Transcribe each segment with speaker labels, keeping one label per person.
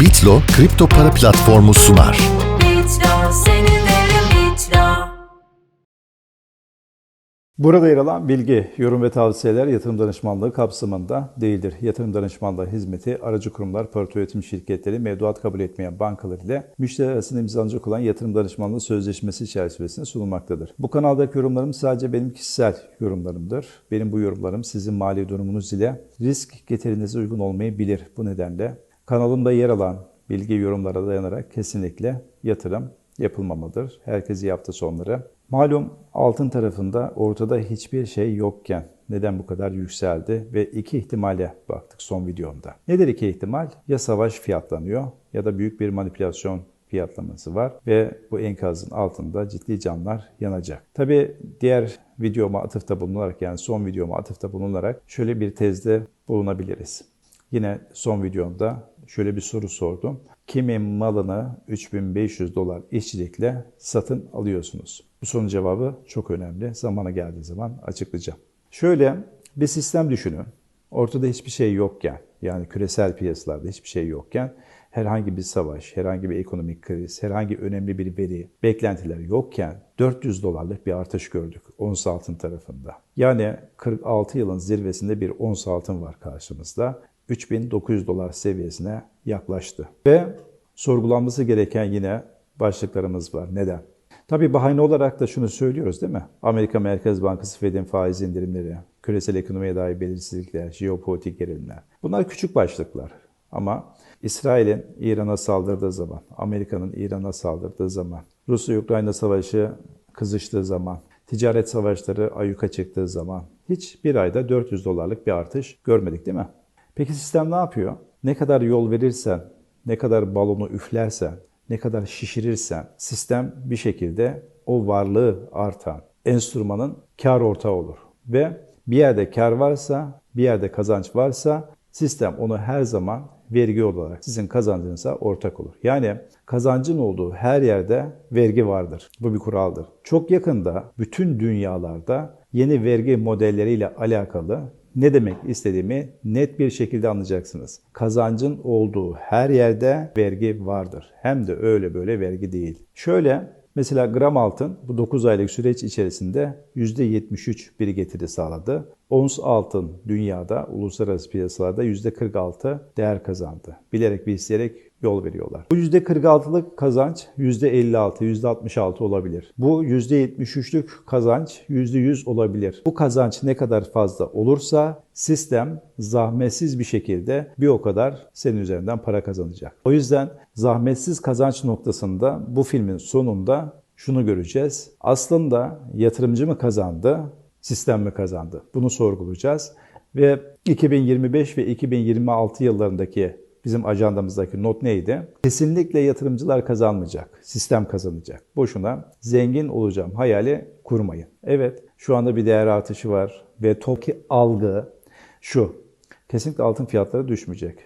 Speaker 1: Bitlo kripto para platformu sunar.
Speaker 2: Burada yer alan bilgi, yorum ve tavsiyeler yatırım danışmanlığı kapsamında değildir. Yatırım danışmanlığı hizmeti aracı kurumlar, portföy yönetim şirketleri, mevduat kabul etmeyen bankalar ile müşteri arasında imzalanacak olan yatırım danışmanlığı sözleşmesi çerçevesinde sunulmaktadır. Bu kanaldaki yorumlarım sadece benim kişisel yorumlarımdır. Benim bu yorumlarım sizin mali durumunuz ile risk getirinize uygun olmayabilir. Bu nedenle kanalımda yer alan bilgi yorumlara dayanarak kesinlikle yatırım yapılmamalıdır. Herkesi yaptı sonları. Malum altın tarafında ortada hiçbir şey yokken neden bu kadar yükseldi ve iki ihtimale baktık son videomda. Nedir iki ihtimal? Ya savaş fiyatlanıyor ya da büyük bir manipülasyon fiyatlaması var ve bu enkazın altında ciddi canlar yanacak. Tabi diğer videoma atıfta bulunarak yani son videoma atıfta bulunarak şöyle bir tezde bulunabiliriz. Yine son videomda şöyle bir soru sordum. Kimin malını 3500 dolar işçilikle satın alıyorsunuz? Bu sorunun cevabı çok önemli. Zamana geldiği zaman açıklayacağım. Şöyle bir sistem düşünün. Ortada hiçbir şey yokken, yani küresel piyasalarda hiçbir şey yokken, herhangi bir savaş, herhangi bir ekonomik kriz, herhangi önemli bir veri, beklentiler yokken 400 dolarlık bir artış gördük ons altın tarafında. Yani 46 yılın zirvesinde bir ons altın var karşımızda. 3900 dolar seviyesine yaklaştı. Ve sorgulanması gereken yine başlıklarımız var. Neden? Tabii bahane olarak da şunu söylüyoruz değil mi? Amerika Merkez Bankası Fed'in faiz indirimleri, küresel ekonomiye dair belirsizlikler, jeopolitik gerilimler. Bunlar küçük başlıklar. Ama İsrail'in İran'a saldırdığı zaman, Amerika'nın İran'a saldırdığı zaman, Rusya-Ukrayna savaşı kızıştığı zaman, ticaret savaşları ayyuka çıktığı zaman hiç bir ayda 400 dolarlık bir artış görmedik değil mi? Peki sistem ne yapıyor? Ne kadar yol verirsen, ne kadar balonu üflersen, ne kadar şişirirsen sistem bir şekilde o varlığı artan enstrümanın kar ortağı olur. Ve bir yerde kar varsa, bir yerde kazanç varsa sistem onu her zaman vergi olarak sizin kazancınıza ortak olur. Yani kazancın olduğu her yerde vergi vardır. Bu bir kuraldır. Çok yakında bütün dünyalarda yeni vergi modelleriyle alakalı ne demek istediğimi net bir şekilde anlayacaksınız. Kazancın olduğu her yerde vergi vardır. Hem de öyle böyle vergi değil. Şöyle mesela gram altın bu 9 aylık süreç içerisinde %73 bir getiri sağladı. Ons altın dünyada uluslararası piyasalarda %46 değer kazandı. Bilerek ve isteyerek yol veriyorlar. Bu %46'lık kazanç %56, %66 olabilir. Bu %73'lük kazanç %100 olabilir. Bu kazanç ne kadar fazla olursa sistem zahmetsiz bir şekilde bir o kadar senin üzerinden para kazanacak. O yüzden zahmetsiz kazanç noktasında bu filmin sonunda şunu göreceğiz. Aslında yatırımcı mı kazandı, sistem mi kazandı? Bunu sorgulayacağız. Ve 2025 ve 2026 yıllarındaki bizim ajandamızdaki not neydi? Kesinlikle yatırımcılar kazanmayacak, sistem kazanacak. Boşuna zengin olacağım hayali kurmayın. Evet, şu anda bir değer artışı var ve TOKİ algı şu, kesinlikle altın fiyatları düşmeyecek.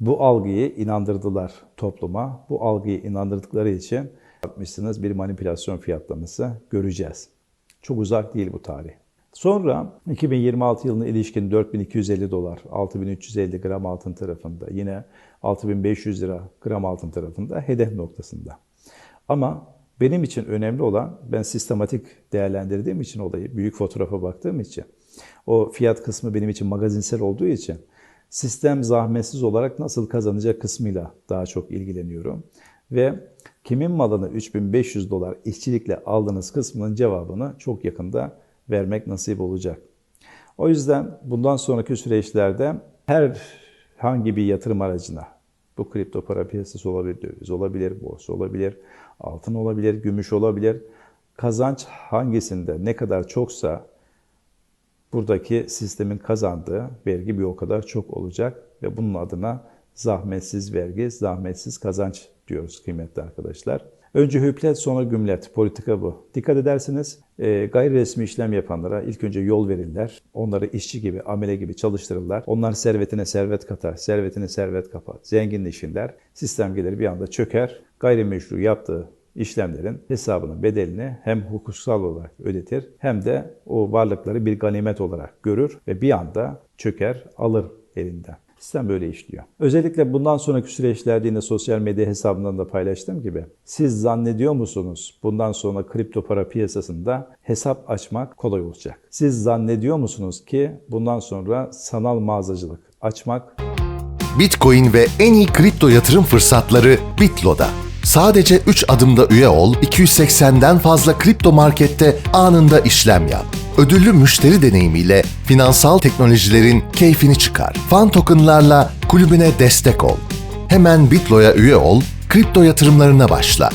Speaker 2: Bu algıyı inandırdılar topluma. Bu algıyı inandırdıkları için yapmışsınız bir manipülasyon fiyatlaması göreceğiz. Çok uzak değil bu tarih. Sonra 2026 yılına ilişkin 4250 dolar, 6350 gram altın tarafında, yine 6500 lira gram altın tarafında hedef noktasında. Ama benim için önemli olan, ben sistematik değerlendirdiğim için olayı, büyük fotoğrafa baktığım için, o fiyat kısmı benim için magazinsel olduğu için, sistem zahmetsiz olarak nasıl kazanacak kısmıyla daha çok ilgileniyorum. Ve kimin malını 3500 dolar işçilikle aldığınız kısmının cevabını çok yakında vermek nasip olacak. O yüzden bundan sonraki süreçlerde her hangi bir yatırım aracına, bu kripto para piyasası olabilir, döviz olabilir, borsa olabilir, altın olabilir, gümüş olabilir. Kazanç hangisinde ne kadar çoksa buradaki sistemin kazandığı vergi bir o kadar çok olacak ve bunun adına zahmetsiz vergi, zahmetsiz kazanç diyoruz kıymetli arkadaşlar. Önce hüplet sonra gümlet. Politika bu. Dikkat ederseniz e, gayri resmi işlem yapanlara ilk önce yol verirler. Onları işçi gibi, amele gibi çalıştırırlar. Onlar servetine servet katar, servetine servet kapar. Zenginleşirler. Sistem gelir bir anda çöker. Gayrimeşru yaptığı işlemlerin hesabının bedelini hem hukuksal olarak ödetir hem de o varlıkları bir ganimet olarak görür ve bir anda çöker, alır elinden. Sistem böyle işliyor. Özellikle bundan sonraki süreçlerde yine sosyal medya hesabından da paylaştığım gibi siz zannediyor musunuz bundan sonra kripto para piyasasında hesap açmak kolay olacak? Siz zannediyor musunuz ki bundan sonra sanal mağazacılık açmak
Speaker 1: Bitcoin ve en iyi kripto yatırım fırsatları Bitlo'da. Sadece 3 adımda üye ol, 280'den fazla kripto markette anında işlem yap. Ödüllü müşteri deneyimiyle finansal teknolojilerin keyfini çıkar. Fan tokenlarla kulübüne destek ol. Hemen Bitlo'ya üye ol, kripto yatırımlarına başla.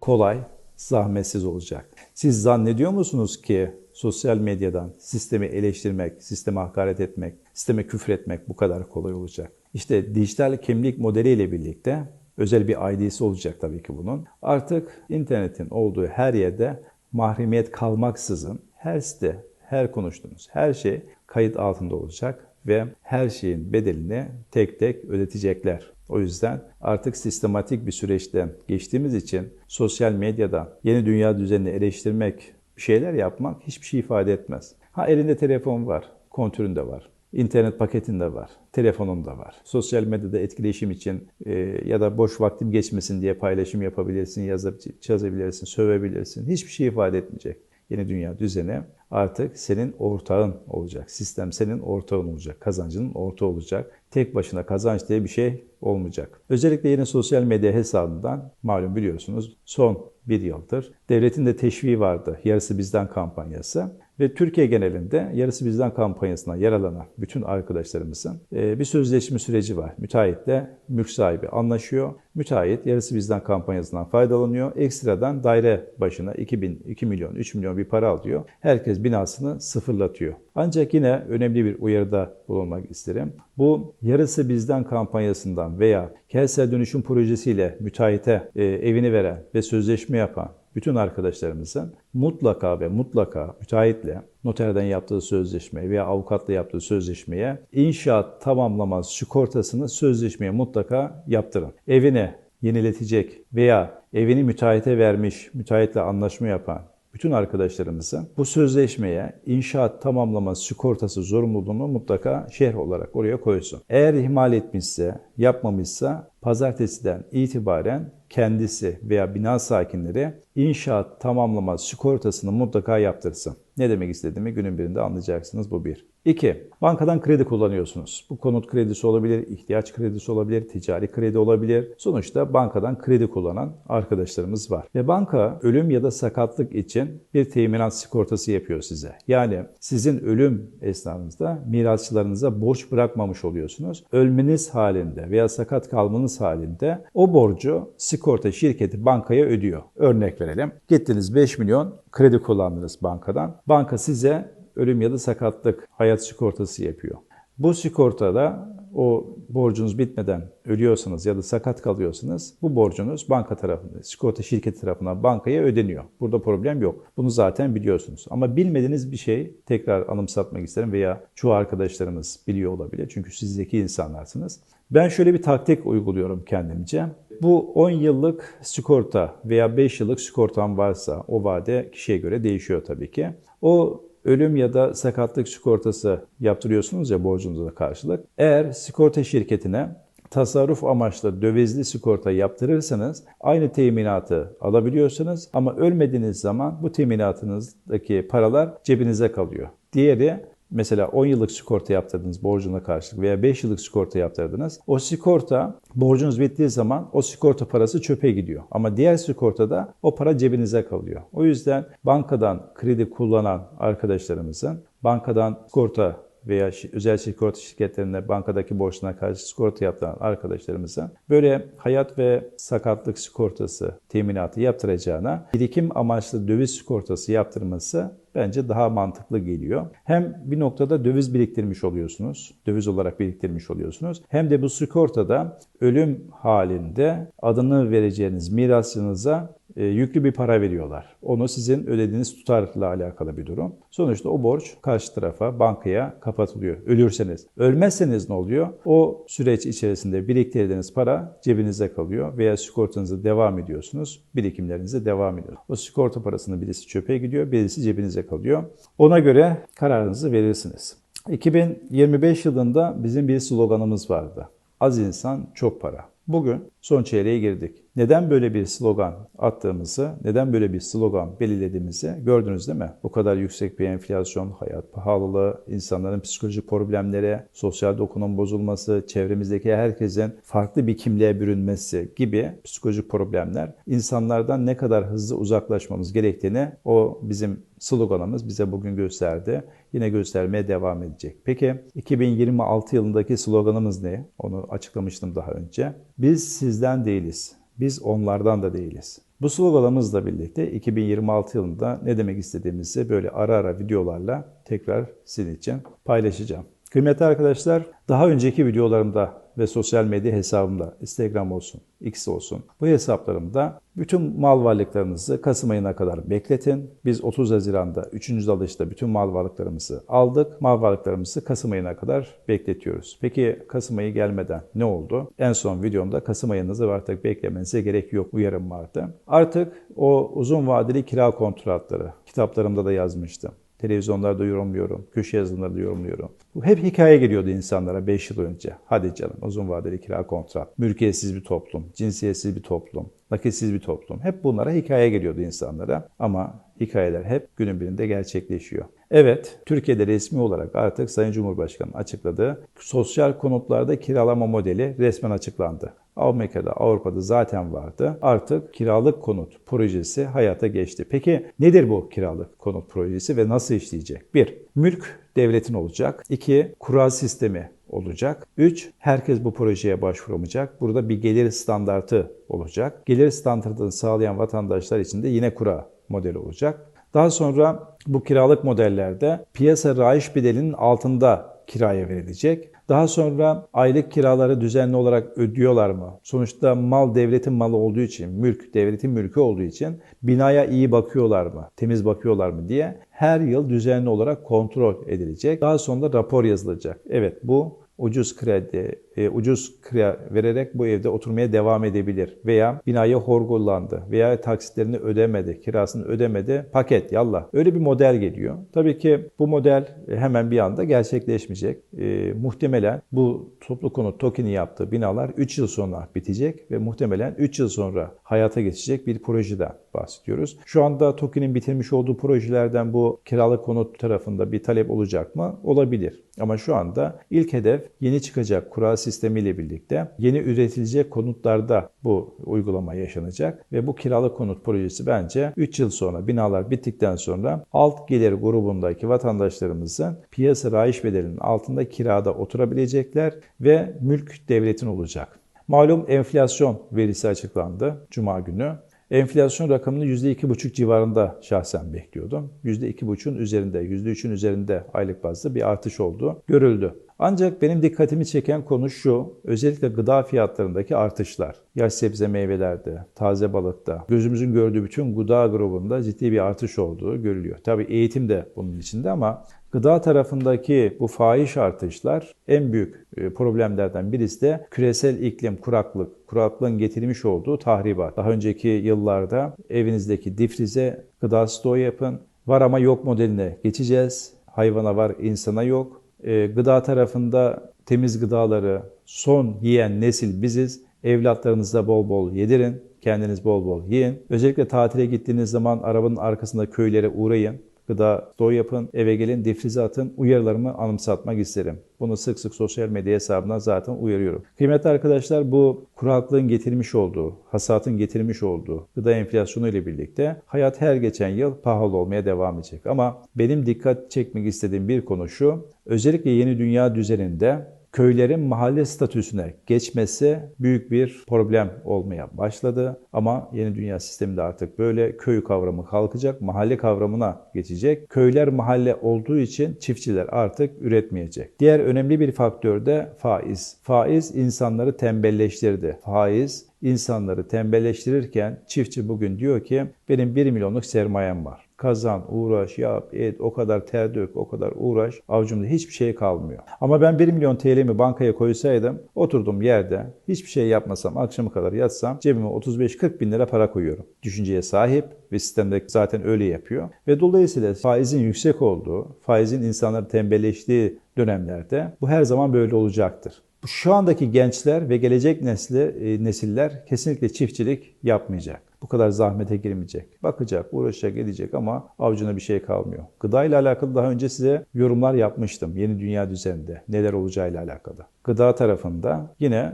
Speaker 2: Kolay, zahmetsiz olacak. Siz zannediyor musunuz ki sosyal medyadan sistemi eleştirmek, sisteme hakaret etmek, sisteme küfür etmek bu kadar kolay olacak? İşte dijital kimlik modeliyle birlikte özel bir ID'si olacak tabii ki bunun. Artık internetin olduğu her yerde mahremiyet kalmaksızın her site, her konuştuğunuz her şey kayıt altında olacak ve her şeyin bedelini tek tek ödetecekler. O yüzden artık sistematik bir süreçten geçtiğimiz için sosyal medyada yeni dünya düzenini eleştirmek, şeyler yapmak hiçbir şey ifade etmez. Ha elinde telefon var, kontürün de var. İnternet paketin de var, telefonun da var. Sosyal medyada etkileşim için e, ya da boş vaktim geçmesin diye paylaşım yapabilirsin, yazıp yazabilirsin, sövebilirsin. Hiçbir şey ifade etmeyecek. Yeni dünya düzeni artık senin ortağın olacak. Sistem senin ortağın olacak. Kazancının ortağı olacak. Tek başına kazanç diye bir şey olmayacak. Özellikle yine sosyal medya hesabından malum biliyorsunuz son bir yıldır devletin de teşviği vardı. Yarısı bizden kampanyası. Ve Türkiye genelinde yarısı bizden kampanyasına yer alan bütün arkadaşlarımızın e, bir sözleşme süreci var. Müteahhitle mülk sahibi anlaşıyor. Müteahhit yarısı bizden kampanyasından faydalanıyor. Ekstradan daire başına 2 bin, 2 milyon, 3 milyon bir para alıyor. Herkes binasını sıfırlatıyor. Ancak yine önemli bir uyarıda bulunmak isterim. Bu yarısı bizden kampanyasından veya kentsel dönüşüm projesiyle müteahhite e, evini veren ve sözleşme yapan bütün arkadaşlarımızın mutlaka ve mutlaka müteahhitle noterden yaptığı sözleşme veya avukatla yaptığı sözleşmeye inşaat tamamlamaz sigortasını sözleşmeye mutlaka yaptırın. Evini yeniletecek veya evini müteahhite vermiş, müteahhitle anlaşma yapan bütün arkadaşlarımızın bu sözleşmeye inşaat tamamlama sigortası zorunluluğunu mutlaka şerh olarak oraya koysun. Eğer ihmal etmişse, yapmamışsa pazartesiden itibaren kendisi veya bina sakinleri inşaat tamamlama sigortasını mutlaka yaptırsın. Ne demek istediğimi günün birinde anlayacaksınız bu bir. 2. Bankadan kredi kullanıyorsunuz. Bu konut kredisi olabilir, ihtiyaç kredisi olabilir, ticari kredi olabilir. Sonuçta bankadan kredi kullanan arkadaşlarımız var. Ve banka ölüm ya da sakatlık için bir teminat sigortası yapıyor size. Yani sizin ölüm esnasında mirasçılarınıza borç bırakmamış oluyorsunuz. Ölmeniz halinde veya sakat kalmanız halinde o borcu sigorta şirketi bankaya ödüyor. Örnek verelim. Gittiniz 5 milyon kredi kullandınız bankadan. Banka size ölüm ya da sakatlık hayat sigortası yapıyor. Bu sigortada o borcunuz bitmeden ölüyorsanız ya da sakat kalıyorsanız bu borcunuz banka tarafından, sigorta şirketi tarafından bankaya ödeniyor. Burada problem yok. Bunu zaten biliyorsunuz. Ama bilmediğiniz bir şey tekrar anımsatmak isterim veya çoğu arkadaşlarımız biliyor olabilir. Çünkü siz zeki insanlarsınız. Ben şöyle bir taktik uyguluyorum kendimce. Bu 10 yıllık sigorta veya 5 yıllık sigortam varsa o vade kişiye göre değişiyor tabii ki. O ölüm ya da sakatlık sigortası yaptırıyorsunuz ya borcunuza karşılık. Eğer sigorta şirketine tasarruf amaçlı dövizli sigorta yaptırırsanız aynı teminatı alabiliyorsunuz ama ölmediğiniz zaman bu teminatınızdaki paralar cebinize kalıyor. Diğeri Mesela 10 yıllık sigorta yaptırdınız borcuna karşılık veya 5 yıllık sigorta yaptırdınız. O sigorta borcunuz bittiği zaman o sigorta parası çöpe gidiyor. Ama diğer sigortada o para cebinize kalıyor. O yüzden bankadan kredi kullanan arkadaşlarımızın bankadan sigorta veya özel sigorta şirketlerinde bankadaki borçlarına karşı sigorta yaptıran arkadaşlarımıza böyle hayat ve sakatlık sigortası teminatı yaptıracağına birikim amaçlı döviz sigortası yaptırması bence daha mantıklı geliyor. Hem bir noktada döviz biriktirmiş oluyorsunuz, döviz olarak biriktirmiş oluyorsunuz. Hem de bu sigortada ölüm halinde adını vereceğiniz mirasçınıza yüklü bir para veriyorlar. Onu sizin ödediğiniz tutarla alakalı bir durum. Sonuçta o borç karşı tarafa, bankaya kapatılıyor. Ölürseniz. Ölmezseniz ne oluyor? O süreç içerisinde biriktirdiğiniz para cebinize kalıyor veya sigortanızı devam ediyorsunuz. Birikimlerinize devam ediyor. O sigorta parasının birisi çöpe gidiyor, birisi cebinize kalıyor. Ona göre kararınızı verirsiniz. 2025 yılında bizim bir sloganımız vardı. Az insan çok para. Bugün son çeyreğe girdik. Neden böyle bir slogan attığımızı, neden böyle bir slogan belirlediğimizi gördünüz değil mi? Bu kadar yüksek bir enflasyon, hayat pahalılığı, insanların psikolojik problemleri, sosyal dokunun bozulması, çevremizdeki herkesin farklı bir kimliğe bürünmesi gibi psikolojik problemler insanlardan ne kadar hızlı uzaklaşmamız gerektiğini o bizim sloganımız bize bugün gösterdi. Yine göstermeye devam edecek. Peki 2026 yılındaki sloganımız ne? Onu açıklamıştım daha önce. Biz sizden değiliz. Biz onlardan da değiliz. Bu sloganımızla birlikte 2026 yılında ne demek istediğimizi böyle ara ara videolarla tekrar sizin için paylaşacağım. Kıymetli arkadaşlar, daha önceki videolarımda ve sosyal medya hesabımda, Instagram olsun, X olsun, bu hesaplarımda bütün mal varlıklarınızı Kasım ayına kadar bekletin. Biz 30 Haziran'da 3. dalışta bütün mal varlıklarımızı aldık. Mal varlıklarımızı Kasım ayına kadar bekletiyoruz. Peki Kasım ayı gelmeden ne oldu? En son videomda Kasım ayınızı artık beklemenize gerek yok uyarım vardı. Artık o uzun vadeli kira kontratları kitaplarımda da yazmıştım. Televizyonlarda yorumluyorum, köşe yazılarında yorumluyorum. Bu hep hikaye geliyordu insanlara 5 yıl önce. Hadi canım uzun vadeli kira kontrat, mülkiyetsiz bir toplum, cinsiyetsiz bir toplum, nakitsiz bir toplum. Hep bunlara hikaye geliyordu insanlara ama hikayeler hep günün birinde gerçekleşiyor. Evet, Türkiye'de resmi olarak artık Sayın Cumhurbaşkanı açıkladığı sosyal konutlarda kiralama modeli resmen açıklandı. Amerika'da, Avrupa'da zaten vardı. Artık kiralık konut projesi hayata geçti. Peki nedir bu kiralık konut projesi ve nasıl işleyecek? 1. Mülk devletin olacak. 2. Kura sistemi olacak. 3. Herkes bu projeye başvuramayacak. Burada bir gelir standartı olacak. Gelir standartını sağlayan vatandaşlar için de yine kura modeli olacak. Daha sonra bu kiralık modellerde piyasa raiş bedelinin altında kiraya verilecek. Daha sonra aylık kiraları düzenli olarak ödüyorlar mı? Sonuçta mal devletin malı olduğu için, mülk devletin mülkü olduğu için binaya iyi bakıyorlar mı? Temiz bakıyorlar mı diye her yıl düzenli olarak kontrol edilecek. Daha sonra rapor yazılacak. Evet bu ucuz kredi, e, ucuz kira vererek bu evde oturmaya devam edebilir. Veya binayı horgullandı veya taksitlerini ödemedi, kirasını ödemedi, paket yallah. Öyle bir model geliyor. Tabii ki bu model hemen bir anda gerçekleşmeyecek. E, muhtemelen bu toplu konut TOKİ'nin yaptığı binalar 3 yıl sonra bitecek ve muhtemelen 3 yıl sonra hayata geçecek bir projeden bahsediyoruz. Şu anda TOKİ'nin bitirmiş olduğu projelerden bu kiralık konut tarafında bir talep olacak mı? Olabilir. Ama şu anda ilk hedef yeni çıkacak kura sistemiyle birlikte yeni üretilecek konutlarda bu uygulama yaşanacak ve bu kiralık konut projesi bence 3 yıl sonra binalar bittikten sonra alt gelir grubundaki vatandaşlarımızın piyasa raiş bedelinin altında kirada oturabilecekler ve mülk devletin olacak. Malum enflasyon verisi açıklandı Cuma günü. Enflasyon rakamını %2,5 civarında şahsen bekliyordum. %2,5'un üzerinde, %3'ün üzerinde aylık bazda bir artış oldu, görüldü. Ancak benim dikkatimi çeken konu şu, özellikle gıda fiyatlarındaki artışlar. Yaş sebze meyvelerde, taze balıkta, gözümüzün gördüğü bütün gıda grubunda ciddi bir artış olduğu görülüyor. Tabii eğitim de bunun içinde ama Gıda tarafındaki bu fahiş artışlar en büyük e, problemlerden birisi de küresel iklim, kuraklık, kuraklığın getirmiş olduğu tahribat. Daha önceki yıllarda evinizdeki difrize gıda stoğu yapın. Var ama yok modeline geçeceğiz. Hayvana var, insana yok. E, gıda tarafında temiz gıdaları son yiyen nesil biziz. Evlatlarınıza bol bol yedirin. Kendiniz bol bol yiyin. Özellikle tatile gittiğiniz zaman arabanın arkasında köylere uğrayın gıda stoğu yapın, eve gelin, difrize atın uyarılarımı anımsatmak isterim. Bunu sık sık sosyal medya hesabından zaten uyarıyorum. Kıymetli arkadaşlar bu kuraklığın getirmiş olduğu, hasatın getirmiş olduğu gıda enflasyonu ile birlikte hayat her geçen yıl pahalı olmaya devam edecek. Ama benim dikkat çekmek istediğim bir konu şu, özellikle yeni dünya düzeninde köylerin mahalle statüsüne geçmesi büyük bir problem olmaya başladı. Ama yeni dünya sisteminde artık böyle köy kavramı kalkacak, mahalle kavramına geçecek. Köyler mahalle olduğu için çiftçiler artık üretmeyecek. Diğer önemli bir faktör de faiz. Faiz insanları tembelleştirdi. Faiz insanları tembelleştirirken çiftçi bugün diyor ki benim 1 milyonluk sermayem var kazan, uğraş, yap, et, o kadar ter dök, o kadar uğraş, avucumda hiçbir şey kalmıyor. Ama ben 1 milyon TL'mi bankaya koysaydım, oturdum yerde, hiçbir şey yapmasam, akşama kadar yatsam, cebime 35-40 bin lira para koyuyorum. Düşünceye sahip ve sistemde zaten öyle yapıyor. Ve dolayısıyla faizin yüksek olduğu, faizin insanları tembelleştiği dönemlerde. Bu her zaman böyle olacaktır. Şu andaki gençler ve gelecek nesli, e, nesiller kesinlikle çiftçilik yapmayacak. Bu kadar zahmete girmeyecek. Bakacak, uğraşacak, edecek ama avucuna bir şey kalmıyor. Gıda ile alakalı daha önce size yorumlar yapmıştım. Yeni dünya düzeninde neler olacağıyla alakalı. Gıda tarafında yine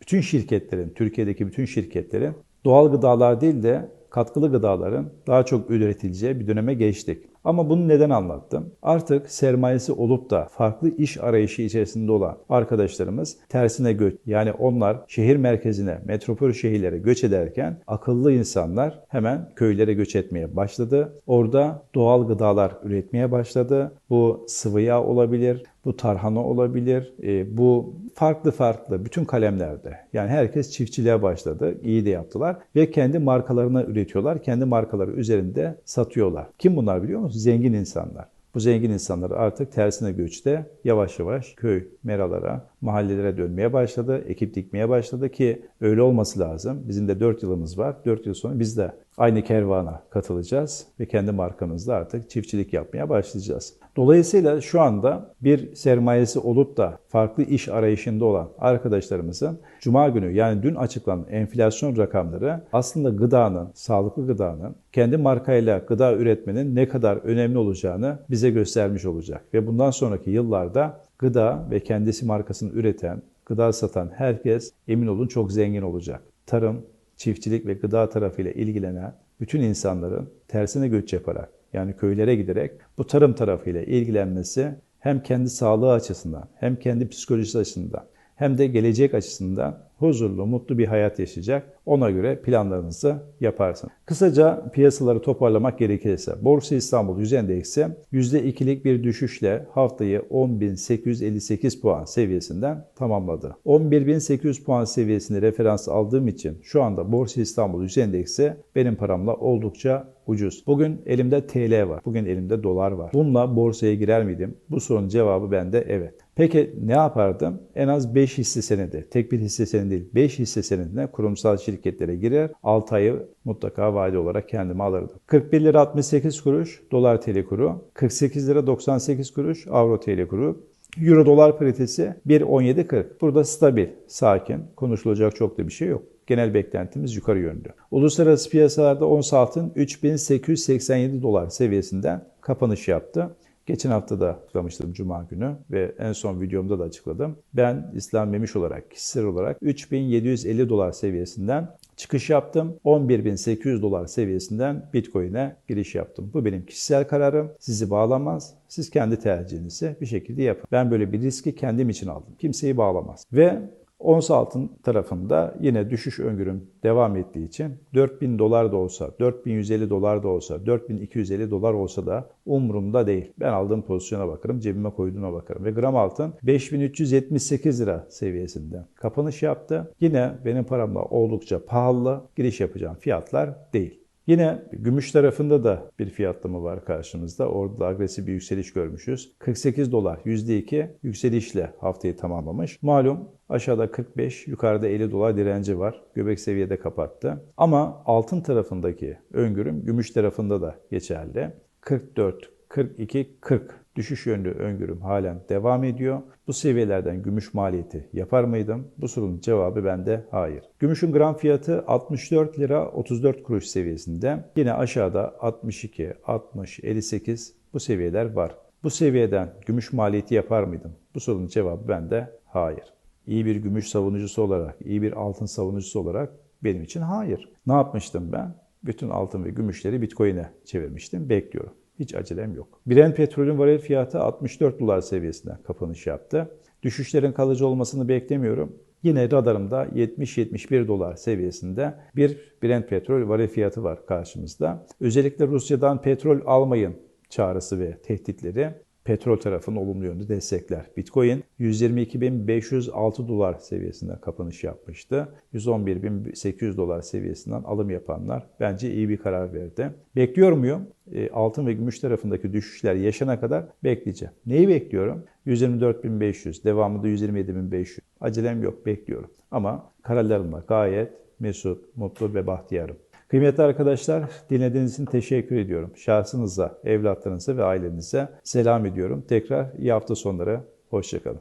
Speaker 2: bütün şirketlerin, Türkiye'deki bütün şirketlerin doğal gıdalar değil de katkılı gıdaların daha çok üretileceği bir döneme geçtik. Ama bunu neden anlattım? Artık sermayesi olup da farklı iş arayışı içerisinde olan arkadaşlarımız tersine göç. Yani onlar şehir merkezine, metropol şehirlere göç ederken akıllı insanlar hemen köylere göç etmeye başladı. Orada doğal gıdalar üretmeye başladı. Bu sıvı yağ olabilir, bu tarhana olabilir, e, bu farklı farklı bütün kalemlerde. Yani herkes çiftçiliğe başladı, iyi de yaptılar ve kendi markalarını üretiyorlar, kendi markaları üzerinde satıyorlar. Kim bunlar biliyor musunuz? Zengin insanlar. Bu zengin insanlar artık tersine göçte yavaş yavaş köy, meralara, mahallelere dönmeye başladı. Ekip dikmeye başladı ki öyle olması lazım. Bizim de 4 yılımız var. 4 yıl sonra biz de aynı kervana katılacağız ve kendi markamızda artık çiftçilik yapmaya başlayacağız. Dolayısıyla şu anda bir sermayesi olup da farklı iş arayışında olan arkadaşlarımızın Cuma günü yani dün açıklanan enflasyon rakamları aslında gıdanın, sağlıklı gıdanın, kendi markayla gıda üretmenin ne kadar önemli olacağını bize göstermiş olacak. Ve bundan sonraki yıllarda gıda ve kendisi markasını üreten, gıda satan herkes emin olun çok zengin olacak. Tarım, çiftçilik ve gıda tarafıyla ilgilenen bütün insanların tersine göç yaparak yani köylere giderek bu tarım tarafıyla ilgilenmesi hem kendi sağlığı açısından hem kendi psikolojisi açısından hem de gelecek açısından huzurlu, mutlu bir hayat yaşayacak. Ona göre planlarınızı yaparsın. Kısaca piyasaları toparlamak gerekirse Borsa İstanbul Yüz Endeksi %2'lik bir düşüşle haftayı 10.858 puan seviyesinden tamamladı. 11.800 puan seviyesini referans aldığım için şu anda Borsa İstanbul Yüz Endeksi benim paramla oldukça ucuz. Bugün elimde TL var. Bugün elimde dolar var. Bununla borsaya girer miydim? Bu sorunun cevabı bende evet. Peki ne yapardım? En az 5 hisse senedi, tek bir hisse senedi değil, 5 hisse senedine kurumsal şirketlere girer. 6 ayı mutlaka vade olarak kendime alırdım. 41 lira 68 kuruş dolar TL kuru, 48 lira 98 kuruş avro TL kuru, Euro dolar paritesi 1.17.40. Burada stabil, sakin, konuşulacak çok da bir şey yok. Genel beklentimiz yukarı yönlü. Uluslararası piyasalarda ons altın 3887 dolar seviyesinden kapanış yaptı. Geçen hafta da açıklamıştım Cuma günü ve en son videomda da açıkladım. Ben İslam Memiş olarak, kişisel olarak 3750 dolar seviyesinden çıkış yaptım. 11.800 dolar seviyesinden Bitcoin'e giriş yaptım. Bu benim kişisel kararım. Sizi bağlamaz. Siz kendi tercihinizi bir şekilde yapın. Ben böyle bir riski kendim için aldım. Kimseyi bağlamaz. Ve Ons altın tarafında yine düşüş öngörüm devam ettiği için 4000 dolar da olsa, 4150 dolar da olsa, 4250 dolar olsa da umurumda değil. Ben aldığım pozisyona bakarım, cebime koyduğuma bakarım. Ve gram altın 5378 lira seviyesinde kapanış yaptı. Yine benim paramla oldukça pahalı giriş yapacağım fiyatlar değil. Yine gümüş tarafında da bir fiyatlama var karşımızda. Orada da agresif bir yükseliş görmüşüz. 48 dolar %2 yükselişle haftayı tamamlamış. Malum aşağıda 45, yukarıda 50 dolar direnci var. Göbek seviyede kapattı. Ama altın tarafındaki öngörüm gümüş tarafında da geçerli. 44, 42, 40 düşüş yönlü öngörüm halen devam ediyor. Bu seviyelerden gümüş maliyeti yapar mıydım? Bu sorunun cevabı bende hayır. Gümüşün gram fiyatı 64 lira 34 kuruş seviyesinde. Yine aşağıda 62, 60, 58 bu seviyeler var. Bu seviyeden gümüş maliyeti yapar mıydım? Bu sorunun cevabı bende hayır. İyi bir gümüş savunucusu olarak, iyi bir altın savunucusu olarak benim için hayır. Ne yapmıştım ben? Bütün altın ve gümüşleri Bitcoin'e çevirmiştim. Bekliyorum. Hiç acelem yok. Brent petrolün varil fiyatı 64 dolar seviyesinden kapanış yaptı. Düşüşlerin kalıcı olmasını beklemiyorum. Yine radarımda 70-71 dolar seviyesinde bir Brent petrol varil fiyatı var karşımızda. Özellikle Rusya'dan petrol almayın çağrısı ve tehditleri petrol tarafını olumlu yönde destekler. Bitcoin 122.506 dolar seviyesinden kapanış yapmıştı. 111.800 dolar seviyesinden alım yapanlar bence iyi bir karar verdi. Bekliyor muyum? E, altın ve gümüş tarafındaki düşüşler yaşana kadar bekleyeceğim. Neyi bekliyorum? 124.500, devamında 127.500. Acelem yok, bekliyorum. Ama kararlarımla gayet mesut, mutlu ve bahtiyarım. Kıymetli arkadaşlar, dinlediğiniz için teşekkür ediyorum. Şahsınıza, evlatlarınıza ve ailenize selam ediyorum. Tekrar iyi hafta sonları, hoşçakalın.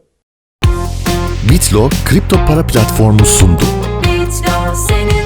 Speaker 1: Bitlo, kripto para platformu sundu. Bitlo, senin